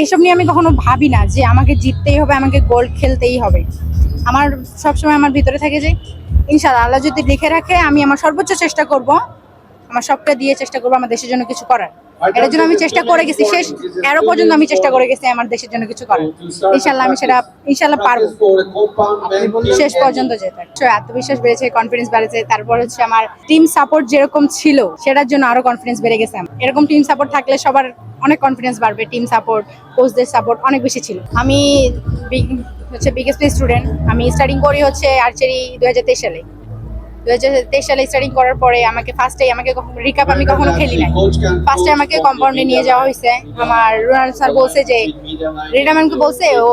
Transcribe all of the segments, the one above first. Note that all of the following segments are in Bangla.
এইসব নিয়ে আমি কখনো ভাবি না যে আমাকে জিততেই হবে, আমাকে গোল্ড খেলতেই হবে। আমার সবসময় আমার ভিতরে থাকে যে ইনশাল আল্লাহ যদি লিখে রাখে, আমি আমার সর্বোচ্চ চেষ্টা করব, আমার সবটা দিয়ে চেষ্টা করব, আমার দেশের জন্য কিছু করার। এটার জন্য আমি চেষ্টা করে গেছি। শেষ এরও পর্যন্ত আমি চেষ্টা করে গেছি আমার দেশের জন্য কিছু করার। ইনশাল্লাহ আমি সেটা ইনশাল্লাহ পারব। শেষ পর্যন্ত যেতে। আত্মবিশ্বাস বেড়েছে কনফিডেন্স বেড়েছে, তারপর হচ্ছে আমার টিম সাপোর্ট যেরকম ছিল, সেটার জন্য আরও কনফিডেন্স বেড়ে গেছে। এরকম টিম সাপোর্ট থাকলে সবার অনেক কনফিডেন্স বাড়বে টিম সাপোর্ট কোচদের সাপোর্ট অনেক বেশি ছিল। আমি হচ্ছে বিগেস্ট স্টুডেন্ট আমি স্টার্টিং করি হচ্ছে আর্চারি দু হাজার তেইশ সালে। দু হাজার তেইশ সালে স্টার্টিং করার পরে আমাকে ফার্স্টে আমাকে রিকাপ আমি কখনো খেলি নাই। ফার্স্টে আমাকে কম্পাউন্ডে নিয়ে যাওয়া হয়েছে আমার রোনাল্ড স্যার বলছে যে রিটাম্যানকে বলছে ও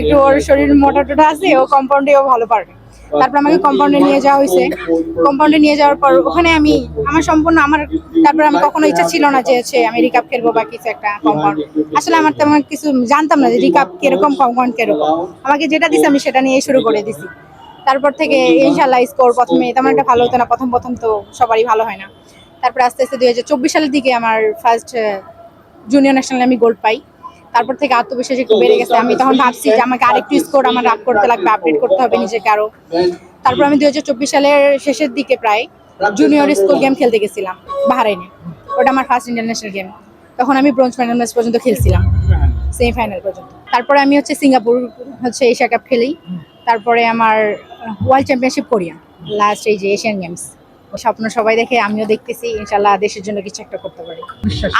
একটু ওর শরীর মোটা টোটা আছে ও কম্পাউন্ডে ও ভালো পারবে। তারপর আমাকে কম্পাউন্ডে নিয়ে যাওয়া হয়েছে কম্পাউন্ডে নিয়ে যাওয়ার পর ওখানে আমি আমার সম্পূর্ণ আমার তারপর আমি কখনো ইচ্ছা ছিল না যে হচ্ছে আমি রিকাপ খেলব বা কিছু একটা কম্পাউন্ড আসলে আমার তেমন কিছু জানতাম না যে রিকাপ কীরকম কম্পাউন্ড কীরকম। আমাকে যেটা দিছে আমি সেটা নিয়ে শুরু করে দিছি। তারপর থেকে ইনশাল্লাহ স্কোর প্রথমে তেমন একটা ভালো হতো না প্রথম প্রথম তো সবারই ভালো হয় না। তারপর আস্তে আস্তে দুই চব্বিশ সালের দিকে আমার ফার্স্ট জুনিয়র ন্যাশনালে আমি গোল্ড পাই। তারপর থেকে আত্মবিশ্বাস একটু বেড়ে গেছে। আমি তখন ভাবছি যে আমাকে আরেকটু স্কোর আমার আপ করতে লাগবে আপডেট করতে হবে নিজেকে আরও। তারপর আমি দুই হাজার চব্বিশ সালের শেষের দিকে প্রায় জুনিয়র স্কুল গেম খেলতে গেছিলাম বাহারাইনে। ওটা আমার ফার্স্ট ইন্টারন্যাশনাল গেম তখন আমি ব্রোঞ্জ ফাইনাল ম্যাচ পর্যন্ত খেলছিলাম সেমিফাইনাল পর্যন্ত। তারপরে আমি হচ্ছে সিঙ্গাপুর হচ্ছে এশিয়া কাপ খেলি। তারপরে আমার ওয়ার্ল্ড চ্যাম্পিয়নশিপ কোরিয়া লাস্ট এই যে এশিয়ান গেমস স্বপ্ন সবাই দেখে আমিও দেখতেছি ইনশাল্লাহ দেশের জন্য কিছু একটা করতে পারি।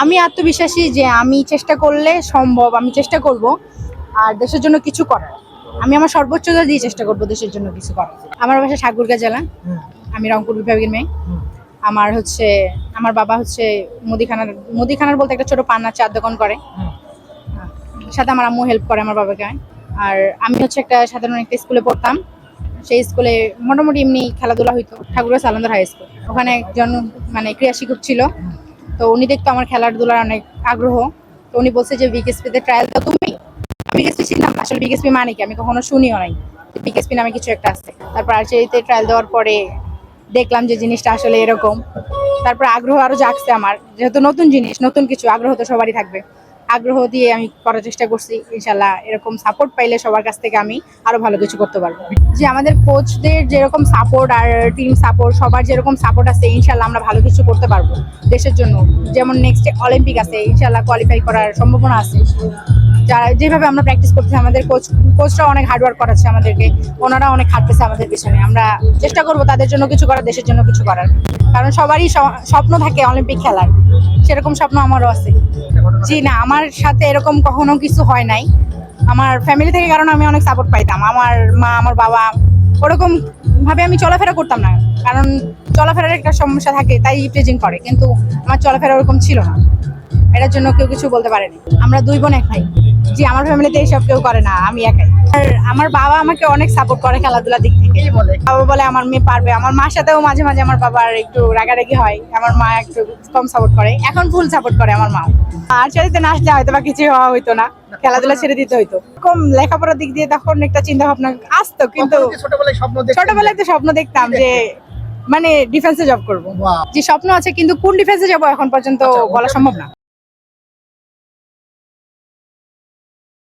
আমি আত্মবিশ্বাসী যে আমি চেষ্টা করলে সম্ভব আমি চেষ্টা করব আর দেশের জন্য কিছু করার। আমি আমার সর্বোচ্চতা দিয়ে চেষ্টা করব দেশের জন্য কিছু করার। আমার বাসা ঠাকুরগাঁ জেলা আমি রংপুর বিভাগের মেয়ে। আমার হচ্ছে আমার বাবা হচ্ছে মুদিখানার মুদিখানার বলতে একটা ছোট পান্নার চার দোকান করে। সাথে আমার আম্মু হেল্প করে আমার বাবাকে। আর আমি হচ্ছে একটা সাধারণ একটা স্কুলে পড়তাম। সেই স্কুলে মোটামুটি এমনি খেলাধুলা হইতো ঠাকুরা সালান্দার হাই স্কুল ওখানে একজন মানে ক্রীড়া শিক্ষক ছিল। তো উনি দেখতো আমার খেলাধুলার অনেক আগ্রহ। তো উনি বলছে যে বিকেএসপিতে ট্রায়াল দাও তুমি। বিকেএসপি ছিলাম, আসলে বিকেএসপি মানে কি? আমি কখনো শুনিও নাই। বিকেএসপি নামে কিছু একটা আছে। তারপর আর্চারিতে ট্রায়াল দেওয়ার পরে দেখলাম যে জিনিসটা আসলে এরকম। তারপর আগ্রহ আরও জাগছে আমার। যেহেতু নতুন জিনিস, নতুন কিছু, আগ্রহ তো সবারই থাকবে। আগ্রহ দিয়ে আমি করার চেষ্টা করছি, ইনশাল্লাহ এরকম সাপোর্ট পাইলে সবার কাছ থেকে আমি আরও ভালো কিছু করতে পারব। যে আমাদের কোচদের যেরকম সাপোর্ট আর টিম সাপোর্ট সবার যেরকম সাপোর্ট আছে, ইনশাল্লাহ আমরা ভালো কিছু করতে পারব দেশের জন্য। যেমন নেক্সট অলিম্পিক আছে, ইনশাল্লাহ কোয়ালিফাই করার সম্ভাবনা আছে। যারা যেভাবে আমরা প্র্যাকটিস করতেছি, আমাদের কোচ কোচরা অনেক হার্ডওয়ার্ক করাচ্ছে আমাদেরকে। ওনারা অনেক খাটতেছে আমাদের পিছনে। আমরা চেষ্টা করব তাদের জন্য কিছু করার, দেশের জন্য কিছু করার। কারণ সবারই স্বপ্ন থাকে অলিম্পিক খেলার। সেরকম স্বপ্ন আমারও আছে। জি না, আমার সাথে এরকম কখনো কিছু হয় নাই। আমার ফ্যামিলি থেকে কারণ আমি অনেক সাপোর্ট পাইতাম। আমার মা, আমার বাবা, ওরকম ভাবে আমি চলাফেরা করতাম না। কারণ চলাফেরার একটা সমস্যা থাকে, তাই প্রেজেন্ট করে। কিন্তু আমার চলাফেরা ওরকম ছিল না। এটার জন্য কেউ কিছু বলতে পারেনি। আমরা দুই বোন এক ভাই। জি আমার ফ্যামিলিতে এইসব কেউ করে না আমি একাই। আর আমার বাবা আমাকে অনেক সাপোর্ট করে খেলাধুলার দিক থেকে। বাবা বলে আমার মেয়ে পারবে। আমার মার সাথেও মাঝে মাঝে আমার বাবার একটু রাগারাগি হয়। আমার মা একটু কম সাপোর্ট করে। এখন ফুল সাপোর্ট করে আমার মা। আর ছেড়েতে না আসলে হয়তো বা কিছু হওয়া হইতো না। খেলাধুলা ছেড়ে দিতে হইতো। এরকম লেখাপড়ার দিক দিয়ে তখন একটা চিন্তা ভাবনা আসতো কিন্তু? ছোটবেলায় তো স্বপ্ন দেখতাম যে মানে ডিফেন্সে জব করব। যে স্বপ্ন আছে কিন্তু কোন ডিফেন্সে যাব এখন পর্যন্ত আচ্ছা, বলা সম্ভব না।